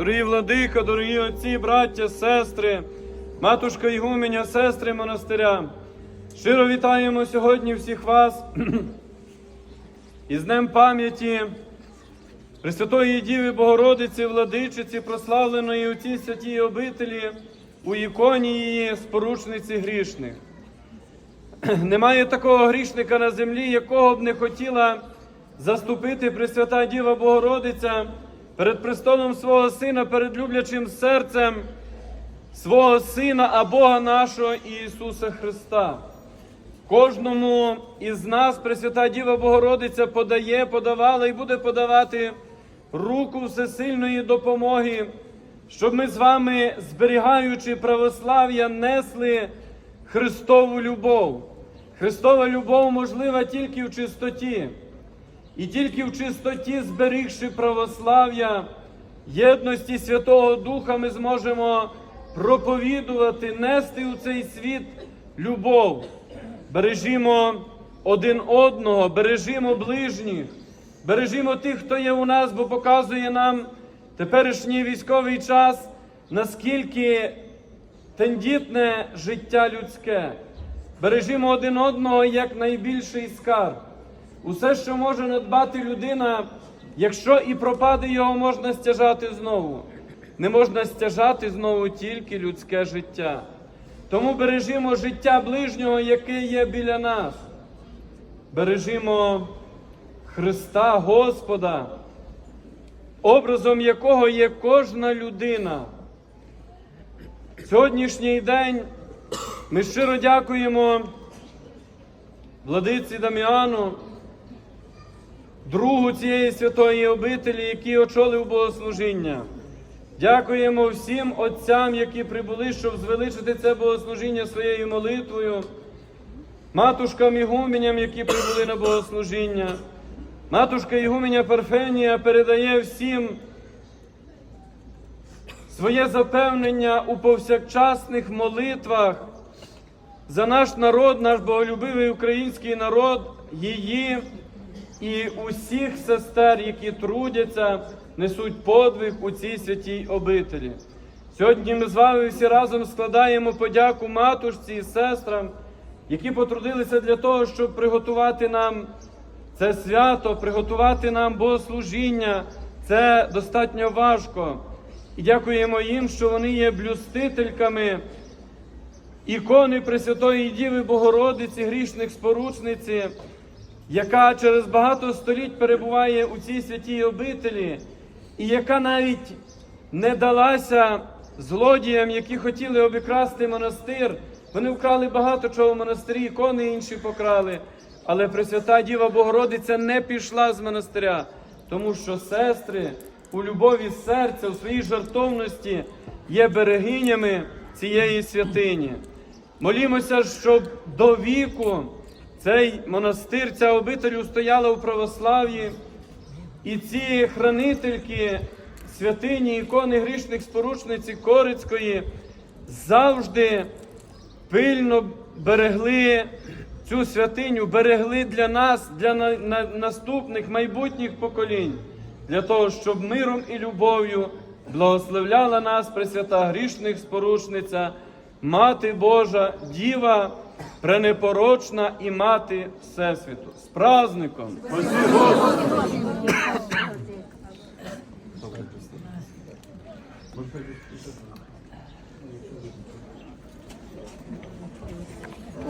дорогі владика, дорогі отці, браття, сестри, матушка Ігуменя, сестри монастиря. Щиро вітаємо сьогодні всіх вас із Днем пам'яті Пресвятої Діви Богородиці, владичиці, прославленої у цій святій обителі, у іконі її споручниці грішних. Немає такого грішника на землі, якого б не хотіла заступити Пресвята Діва Богородиця перед престолом свого Сина, перед люблячим серцем свого Сина, а Бога нашого Ісуса Христа. Кожному із нас Пресвята Діва Богородиця подає, подавала і буде подавати руку всесильної допомоги, щоб ми з вами, зберігаючи православ'я, несли Христову любов. Христова любов можлива тільки в чистоті. І тільки в чистоті, зберігши православ'я, єдності Святого Духа, ми зможемо проповідувати, нести у цей світ любов. Бережімо один одного, бережімо ближніх, бережімо тих, хто є у нас, бо показує нам теперішній військовий час, наскільки тендітне життя людське. Бережімо один одного як найбільший скарб. Усе, що може надбати людина, якщо і пропаде його, можна стяжати знову. Не можна стяжати знову тільки людське життя. Тому бережімо життя ближнього, яке є біля нас. Бережімо Христа Господа, образом якого є кожна людина. Сьогоднішній день ми щиро дякуємо владиці Даміану, другу цієї святої обителі, який очолив богослужіння. Дякуємо всім отцям, які прибули, щоб звеличити це богослужіння своєю молитвою, матушкам Ігуменям, які прибули на богослужіння. Матушка Ігуменя Парфенія передає всім своє запевнення у повсякчасних молитвах за наш народ, наш боголюбивий український народ, її і усіх сестер, які трудяться, несуть подвиг у цій святій обителі. Сьогодні ми з вами всі разом складаємо подяку матушці і сестрам, які потрудилися для того, щоб приготувати нам це свято, приготувати нам богослужіння. Це достатньо важко. І дякуємо їм, що вони є блюстительками ікони Пресвятої Діви Богородиці, грішних споручниці, яка через багато століть перебуває у цій святій обителі, і яка навіть не далася злодіям, які хотіли обікрасти монастир. Вони вкрали багато чого в монастирі, ікони інші покрали. Але Пресвята Діва Богородиця не пішла з монастиря, тому що сестри у любові серця, у своїй жартовності є берегинями цієї святині. Молімося, щоб до віку цей монастир, ця обитель устояла у православ'ї, і ці хранительки святині ікони грішних споручниці Корицької завжди пильно берегли цю святиню, берегли для нас, для на- на- наступних майбутніх поколінь, для того, щоб миром і любов'ю благословляла нас Пресвята грішних споручниця, Мати Божа, Діва, пренепорочна і мати Всесвіту. З праздником! Спасибо!